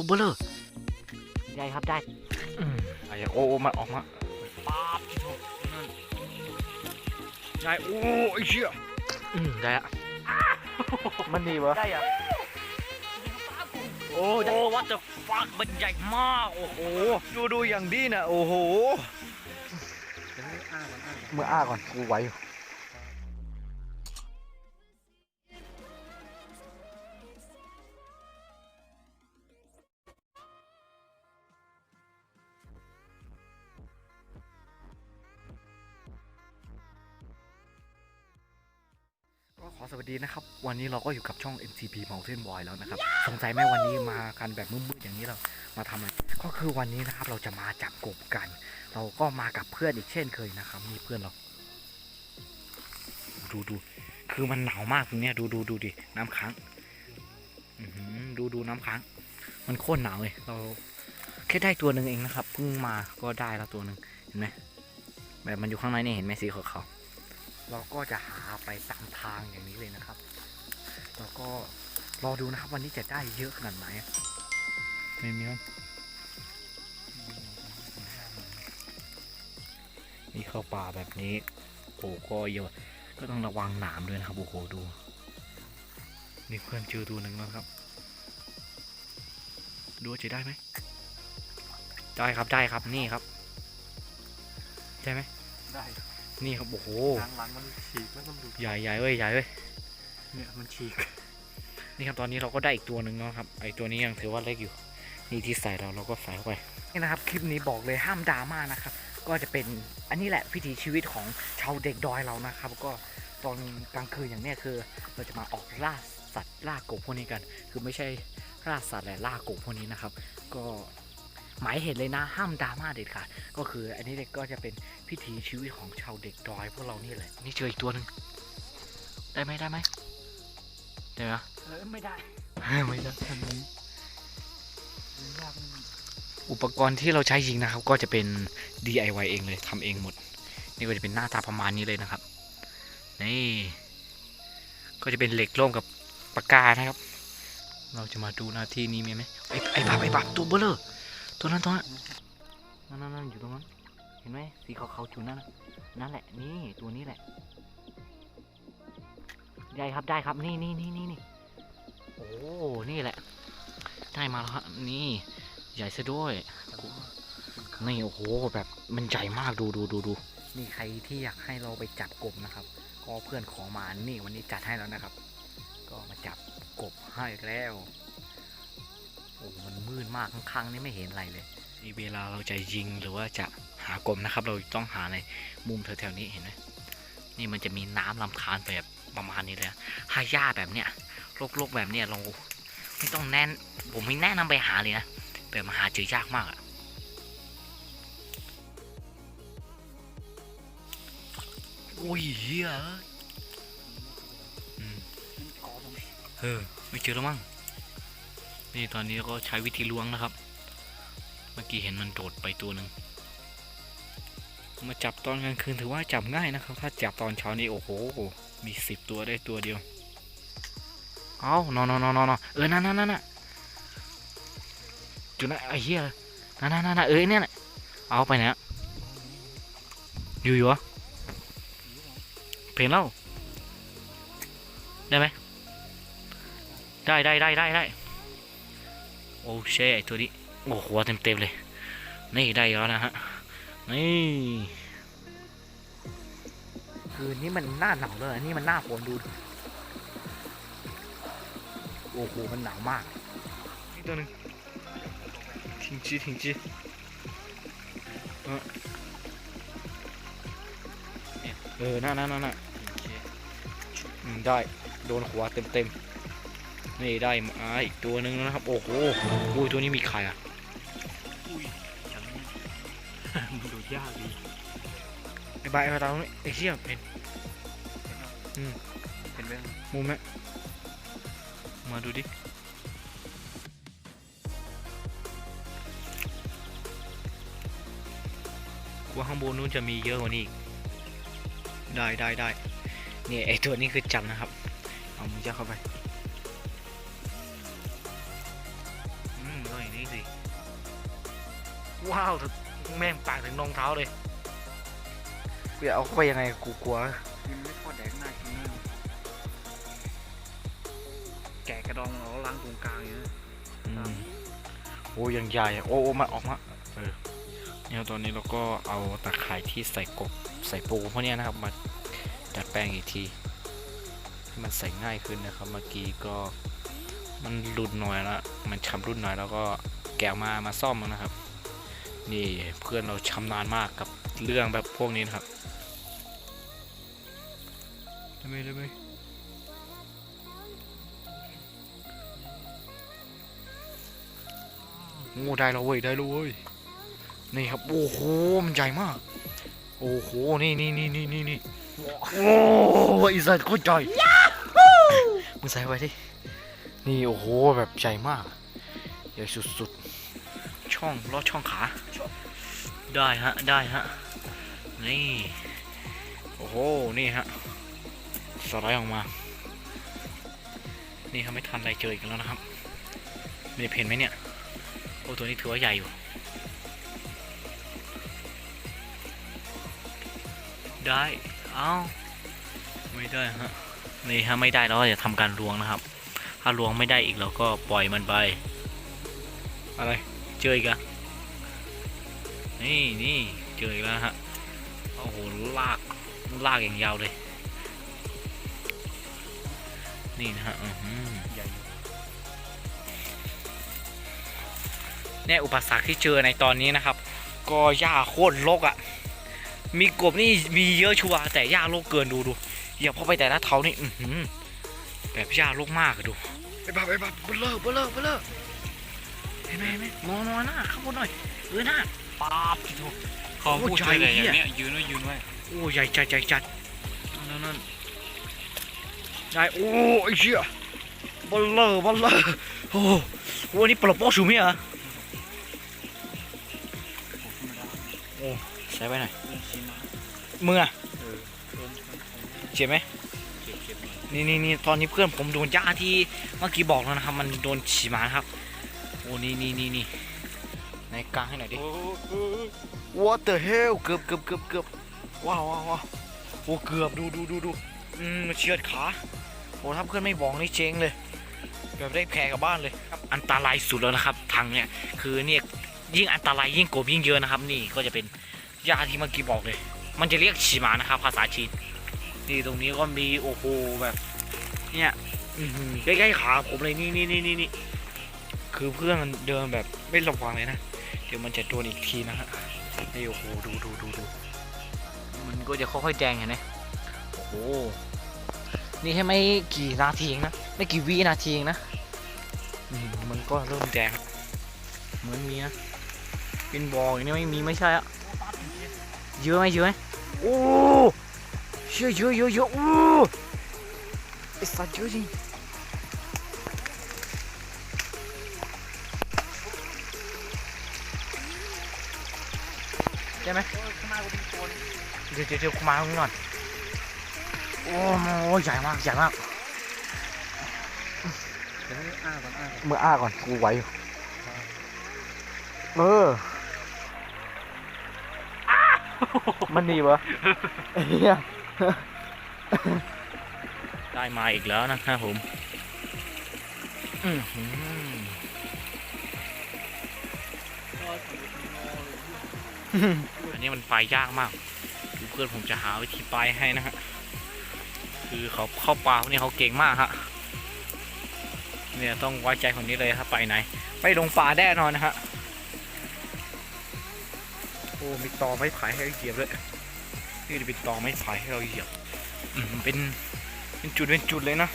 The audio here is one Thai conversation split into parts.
ตัวเบลอได้ครับได้อืมไอ้โอ้โอ้มาออกมาป๊าบนั่นได้โอ้ไอ้เชี่ยอืมได้อะมันดีวะได้อะโอ้โอ้ what the fuck มันใหญ่มาก โอ้โห ดูดูอย่างดีนะโอ้โหเมื่ออ้าก่อนกูไหวอยู่ ขอสวัสดีนะครับ วันนี้เราก็อยู่กับช่อง MCP Mountain Boy แล้วนะครับ สงสัยไหมวันนี้มากันแบบมืดๆอย่างนี้เรามาทำอะไรก็คือวันนี้นะครับ เราจะมาจับกบกัน เราก็มากับเพื่อนอีกเช่นเคยนะครับนี่เพื่อนเรา ดูดูคือมันหนาวมากตรงเนี้ยดูดูดูดิน้ำค้างดูดูน้ำค้าง มันโคตรหนาวเลยเราแค่ได้ตัวหนึ่งเองนะครับเพิ่งมาก็ได้แล้วตัวหนึ่งเห็นไหมแบบมันอยู่ข้างในนี่เห็นไหมสีขาวๆ เราก็จะหาไปตามทางอย่างนี้เลยนะครับ แล้วก็รอดูนะครับวันนี้จะได้เยอะขนาดไหนไม่มีครับนี่เข้าป่าแบบนี้โอ้ก็เยอะก็ต้องระวังหนามด้วยนะครับโอ้โหดู นี่เพื่อนเจอตัวหนึ่งแล้วครับ ดูว่าจะได้ไหมได้ครับได้ครับนี่ครับ ใช่ไหมได้ นี่ครับโอ้โหหลังหลังมันฉีกแล้วก็ดูใหญ่ใหญ่เว้ยใหญ่เว้ยเนี่ยมันฉีกนี่ครับตอนนี้เราก็ได้อีกตัวหนึ่งแล้วครับไอตัวนี้ยังถือว่าเล็กอยู่ นี่ที่ใส่เราเราก็ใส่เข้าไปนี่นะครับคลิปนี้บอกเลยห้ามดราม่านะครับก็จะเป็นอันนี้แหละวิถีชีวิตของชาวเด็กดอยเรานะครับ ก็ตอนกลางคืนอย่างเนี้ยคือเราจะมาออกล่าสัตว์ล่ากบพวกนี้กัน คือไม่ใช่ล่าสัตว์แต่ล่ากบพวกนี้นะครับ ก็ หมายเหตุเลยนะห้ามดราม่าเด็ดขาดก็คืออันนี้เด็กก็จะเป็นพิถีชีวิตของชาวเด็กดอยพวกเรานี่แหละนี่เจออีกตัวหนึ่งได้ไหมได้ไหมได้ไหมเออไม่ได้ ไม่ได้ทำนี้ยากมันอุปกรณ์ที่เราใช้ยิงนะครับ ก็จะเป็น DIY เองเลยทำเองหมด นี่ก็จะเป็นหน้าตาประมาณนี้เลยนะครับนี่ก็จะเป็นเหล็กร่วมกับปากกานะครับ เราจะมาดูหน้าที่นี้มีไหมไอ้ไอ้ปาบไอ้ปาบตัวเบลอ ตัวนั้นตัวนั้นนั่นนั่นนนอยู่ตรงนั้น เห็นไหมสีขาวๆจุดนั่นน่ะนั่นแหละ นี่ตัวนี้แหละ ได้ครับได้ครับ นี่นี่นี่นี่นี่โอ้ นี่แหละ ได้มาแล้วฮะนี่ ใหญ่ซะด้วย นี่โอ้โห แบบมันใหญ่มากดูดูดูดูนี่ใครที่อยากให้เราไปจับกบนะครับ ก็เพื่อนของมานี่วันนี้จัดให้แล้วนะครับ ก็มาจับกบให้แล้ว มันมืดมากข้างๆนี่ไม่เห็นอะไรเลยนี่เวลาเราจะยิงหรือว่าจะหากบนะครับ เราต้องหาในมุมแถวๆนี้เห็นไหมนี่มันจะมีน้ำลำธารแบบประมาณนี้เลยหาหญ้าแบบเนี้ยโลกๆแบบเนี้ยเราไม่ต้องแน่นผมไม่แนะนำไปหาเลยนะแบบมาหาเจอยากมากอะโอ้ยเฮียอืมกอเออไม่เจอแล้วมั้ง นี่ตอนนี้ก็ใช้วิธีล้วงนะครับ เมื่อกี้เห็นมันโดดไปตัวหนึ่งมาจับตอนกลางคืนถือว่าจับง่ายนะครับ ถ้าจับตอนเช้านี่โอ้โห มีสิบตัวได้ตัวเดียว เอานอนนอนนอนนอนเออ นั่นนั่นนั่นจุดนั้นไอ้เหี้ยนั่นนั่นนั่นเอ้ยเนี่ยเอาไปไหนะอยู่อยู่วะเพลงเล่าได้ไหมได้ได้ได้ได้ได้ โอ้เช่ไอ้ตัวนี้โอ้โหเต็มเต็มๆเลย นี่ได้แล้วนะฮะ นี่ คือนี่มันหน้าหนาวเลยอันนี่มันหน้าฝนดูดิโอ้โห มันหนาวมาก นี่ตัวหนึง挺直挺直เออเนี่ยเออนั่นนั่นนั่นน่ะอืมได้ โดนหัวเต็มเต็มๆ นี่ได้มาอีกตัวหนึ่งแล้วนะครับ โอ้โหอุ้ยตัวนี้มีไข่อะอย่างนี้มันดูยากดีไอ้ใบไอ้ใบตาตรงนี้ไอ้เชี่ยเป็นเป็นเรื่องมุมไหมมาดูดิว่าข้างบนนู้นจะมีเยอะกว่านี้อีกได้ได้ได้นี่ไอตัวนี้คือจับนะครับ เอามือจับเข้าไป ว้าวแม่งปากถึงรองเท้าเลยกูจะเอาเข้าไปยังไงกูกลัว กินไม่ทอดแดกน่ากินมากแกะกระดองเราล้างตรงกลางอย่างนี้ย อืม โอ้ยังใหญ่อะโอ้โอ้มาออกมาเออเนี่ยตอนนี้เราก็เอาตะข่ายที่ใส่กบใส่ปูพวกเนี้ยนะครับ มาดัดแปลงอีกทีให้มันใส่ง่ายขึ้นนะครับ เมื่อกี้ก็มันหลุดหน่อยละมันชำรุดหน่อยแล้วก็แกะมามาซ่อมมันนะครับ นี่เพื่อนเราชำนาญมากกับเรื่องแบบพวกนี้นะครับได้ไหมได้ไหมโอ้ได้แล้วเว้ยได้แล้วเว้ยนี่ครับโอ้โหมันใหญ่มาก โอ้โหนี่นี่นี่นี่นี่นี่โอ้อีสัตว์โคตรใหญ่มึงใส่ไว้ดินี่โอ้โหแบบใหญ่มากใหญ่สุดๆช่องลอดช่องขา ได้ฮะ ได้ฮะ นี่ โอ้โห นี่ฮะ สไลด์ออกมา นี่ครับไม่ทันไรเจออีกแล้วนะครับม่ได้เพนไหมเนี่ย โอ้ตัวนี้ถือว่าใหญ่อยู่ ได้ เอ้า ไม่ได้ฮะ นี่ฮะ ไม่ได้แล้วเราจะทำการลวงนะครับ ถ้าลวงไม่ได้อีกเราก็ปล่อยมันไป อะไร เจออีกอะ นี่นี่เจออีกแล้วฮะโอ้โหลากลากอย่างยาวเลย นี่นะฮะใหญ่เนี่ยอุปสรรคที่เจอในตอนนี้นะครับ ก็หญ้าโคตรรกอะ่ะ มีกบนี่มีเยอะชัวแต่หญ้ารกเกินดูดูเหยียบเข้าไปแต่ละเท้านี่แบบหญ้ารกมากอะดูไอ้บ้าไอ้บ้าเบลอเบลอเบลอ ห็นไหมเห็นไหมมองมองหน้าข้างบนหน่อยเออหน้าป๊าบจิโถเขาพูดโอ้ช่วยอะไรใจอย่างเหี้ยเนี้ยยืนไว้ยืนไว้โอ้ใหญ่จัดใหญ่จัดนั่นนั่นใหญ่โอ้ไอ้เชี่ยเบลอเบลอโอ้โหอันนี้ปลาโป๊ะสูงไหมอะโอ้ธรรมดาใส่ไปหน่อยเรื่องชี้มามืออะเออเพิ่มเพิ่มเพิ่มเจ็บไหมเก็บเก็บหน่อยนี่นี่นี่ตอนนี้เพื่อนผมโดนย่าที่เมื่อกี้บอกแล้วนะครับ มันโดนฉีมานะครับโอ้นี่นี่นี่นี่ในกลางให้หน่อยดิโอ้โห What the hell เกือบเกือบเกือบเกือบว้าวว้าวว้าวโอ้เกือบดูดูดูดูอืมเชือดขาโอ้ถ้าเพื่อนไม่บอกนี่เจ๊งเลยแบบได้แพ้กลับบ้านเลยครับอันตรายสุดแล้วนะครับทางเนี่ยคือเนี่ยยิ่งอันตรายยิ่งกบยิ่งเยอะนะครับ นี่ก็จะเป็นยาที่เมื่อกี้บอกเลย มันจะเรียกฉีมานะครับภาษาจีนนี่ตรงนี้ก็มีโอ้โหแบบ เนี่ยอื้อหือใกล้ๆขาผมเลยนี่นี่นี่นี่นี่ คือเพื่อนมันเดินแบบไม่ระวังเลยนะ เดี๋ยวมันจะโดนอีกทีนะฮะนี่โอ้โหดูดูดูดูมันก็จะค่อยๆแจงเห็นไหมโอ้โหนี่แค่ไม่กี่นาทีเองนะไม่กี่วินาทีเองนะอืมมันก็เริ่มแจงเหมือนมีนะเป็นบอลอย่างนี้ไม่มีไม่ใช่อะเยอะไหมเยอะไหมโอ้เชื่อเยอะเยอะเยอะโอ้ไอสัตว์เยอะจริง ช่ไหมข้างหน้าก็มีตัวนึงเดี๋ยวเดี๋ยวเดี๋ยวมาตรงนี้ก่อนโอ้โหใหญ่มากใหญ่มากเดี๋ยวให้อ้าก่อนอ้าก่อนมื่ออ้าก่อนกูไหวอยู่เออมันดีปะเฮียได้มาอีกแล้วนะครับผมอื้อหืออั อันนี้มันไฟยากมากดูเพื่อนผมจะหาวิธีไปให้นะฮะ คือเขาเข้าป่าพวกนี้เขาเก่งมากฮะ เนี่ยต้องไว้ใจคนนี้เลยครับไปไหน ไปลงป่าแน่นอนนะฮะ โอ้มีตอไม้ไผ่ให้เราเหยียบด้วยนี่จะเป็นตอไม้ไผ่ให้เราเหยียบเป็นเป็นจุดเป็นจุดเลยนะ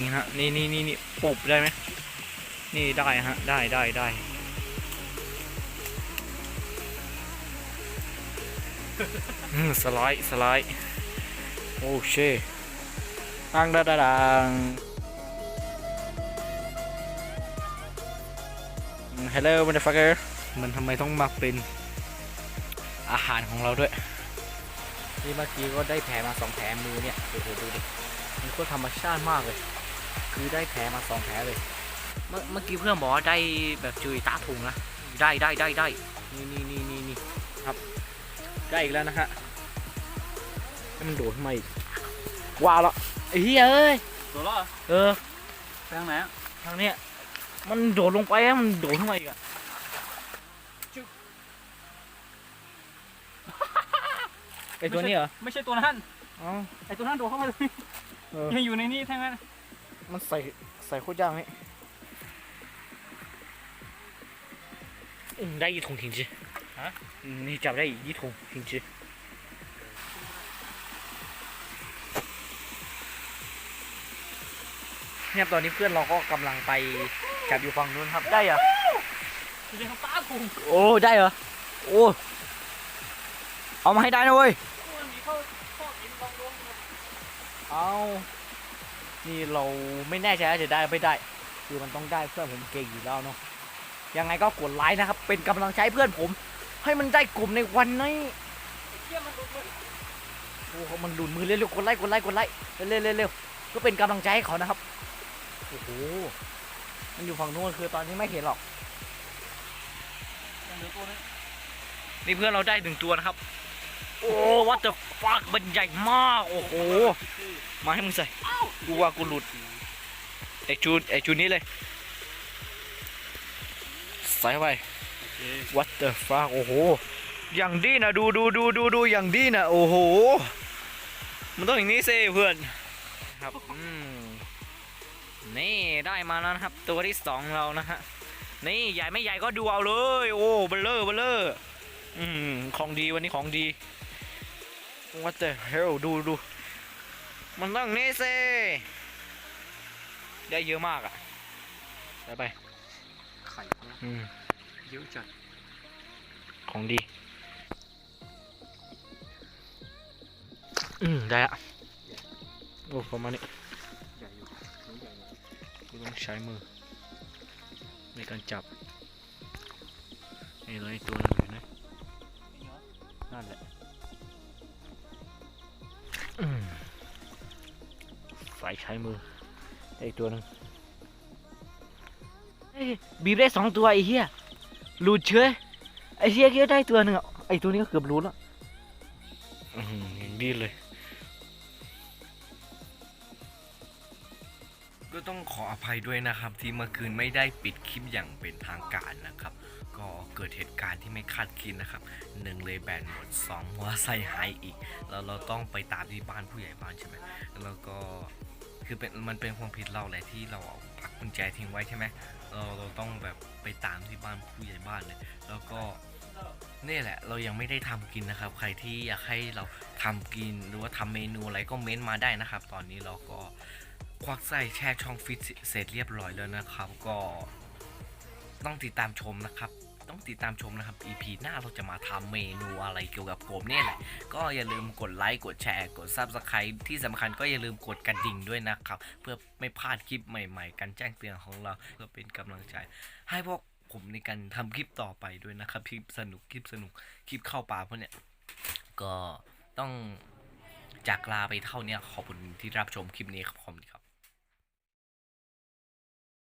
นี่ฮะนี่นี่นี่นี่ปบได้ไหมนี่ได้ฮะ ได้ได้ได้ สไลด์สไลด์โอ้เช่ดังดังดัง Hello motherfucker มันทำไมต้องมาเป็นอาหารของเราด้วยนี่เมื่อกี้ก็ได้แผลมาสองแผลมือเนี่ยโอ้โหดูดิมันก็ธรรมชาติมากเลย คือได้แผลมาสองแผลเลยมเมื่อเมื่อกี้เพื่อนบอกว่าได้แบบจุยตาถุงนะได้ได้ได้ได้นี่นี่นี่นี่นี่ครับ ได้อีกแล้วนะฮะให้มันโดดขึ้นมาอีกว้าวแล้วไอ้เหี้ยเอ้ยตัวละเออ ไปทางไหนอะทางเนี้ยมันโดดลงไปอะมันโดดขึ้นมาอีกอะไอตัวนี้เหรอไม่ใช่ตัวนั้นอ๋อไอตัวนั้นโดดเข้ามาเลยเออยังอยู่ในนี้ทั้งนั้นมันใส่ใส่โคตรยากนี่อืมได้ยี่ถุงทิ้งจี ฮะอืมนี่จับได้ยี่ถุงทิ้งจีเนี่ยตอนนี้เพื่อนเราก็กำลังไปจับอยู่ฝั่งนู้นครับได้เหรอจะเป็นตาถุงโอ้ได้เหรอโอ้เอามาให้ได้นะเว้ยมันมีเข้าข้อกินลองลงเอานี่เราไม่แน่ใจว่าจะได้ไม่ได้ คือมันต้องได้เพื่อนผมเก่งอยู่แล้วเนาะยังไงก็กดไลค์นะครับ เป็นกำลังใจให้เพื่อนผม ให้มันได้กลุ่มในวันนี้เที่ยมันหลุดเลยโอ้โหมันหลุดมือเร็วๆกดไลค์กดไลค์กดไลค์เร็วๆเร็วๆก็เป็นกำลังใจให้เขานะครับโอ้โหมันอยู่ฝั่งนู้นคือตอนนี้ไม่เห็นหรอกยังเหลือตัวนึงนี่เพื่อนเราได้หนึ่งตัวนะครับ โอ้วัตเตอร์ฟักมันใหญ่มาก โอ้โห มาให้มึงใส่ กูว่ากูหลุดไอจูนไอจูนนี้เลย ใส่ไป เข้าไป What the fuck โอ้โห อย่างดีนะดูดูดูดูดูอย่างดีนะโอ้โห มันต้องอย่างนี้สิเพื่อนครับอืมนี่ได้มาแล้วนะครับ ตัวที่สองเรานะฮะนี่ใหญ่ไม่ใหญ่ก็ดูเอาเลย โอ้เบลเลอร์เบลเลอร์อืมของดีวันนี้ของดี What the hell ดูดูมันต้องนี่สิได้เยอะมากอะ ไปไปไข่อืม เยอะจัด ของดี อืม ได้อะโอ้ประมาณนี้ใหญ่อยู่ใหญ่อยู่กูต้องใช้มือ ในการจับนี่เลยตัวหนึงอยู่นะนั่นแหละอืมใส่ใช้มือได้อีกตัวหนึงเฮ้ยบีบได้สองตัวไอ้เหี้ย หลุดเฉยไอ้เหี้ยเกี้ยได้ตัวหนึ่งอะไอ้ตัวนี้ก็เกือบรู้แล้วอืมอย่างดีเลย ก็ต้องขออภัยด้วยนะครับ ที่เมื่อคืนไม่ได้ปิดคลิปอย่างเป็นทางการนะครับ ก็เกิดเหตุการณ์ที่ไม่คาดคิดนะครับหนึ่งเลยแบนหมดสองหัวไซหายอีก แล้วเราต้องไปตามที่บ้านผู้ใหญ่บ้านใช่ไหมแล้วก็ คือเป็นมันเป็นความผิดเราแหละที่เราเอาปักกุญแจทิ้งไว้ใช่ไหมเราเราต้องแบบไปตามที่บ้านผู้ใหญ่บ้านเลย แล้วก็นี่แหละ เรายังไม่ได้ทำกินนะครับ ใครที่อยากให้เราทำกินหรือว่าทำเมนูอะไรก็เม้นต์มาได้นะครับ ตอนนี้เราก็ควักไส้แช่ช่องฟิตเสร็จเรียบร้อยแล้วนะครับ ก็ต้องติดตามชมนะครับ ต้องติดตามชมนะครับ EP หน้าเราจะมาทำเมนูอะไรเกี่ยวกับกบเนี่ยแหละ ก็อย่าลืมกดไลค์กดแชร์กด Subscribe ที่สำคัญก็อย่าลืมกดกระดิ่งด้วยนะครับ เพื่อไม่พลาดคลิปใหม่ๆ การแจ้งเตือนของเราเพื่อเป็นกำลังใจ ให้พวกผมในการทำคลิปต่อไปด้วยนะครับคลิปสนุกคลิปสนุกคลิปเข้าป่าพวกเนี้ยก็ต้องจากลาไปเท่านี้ขอบคุณที่รับชมคลิปนี้ครับขอบคุณครับ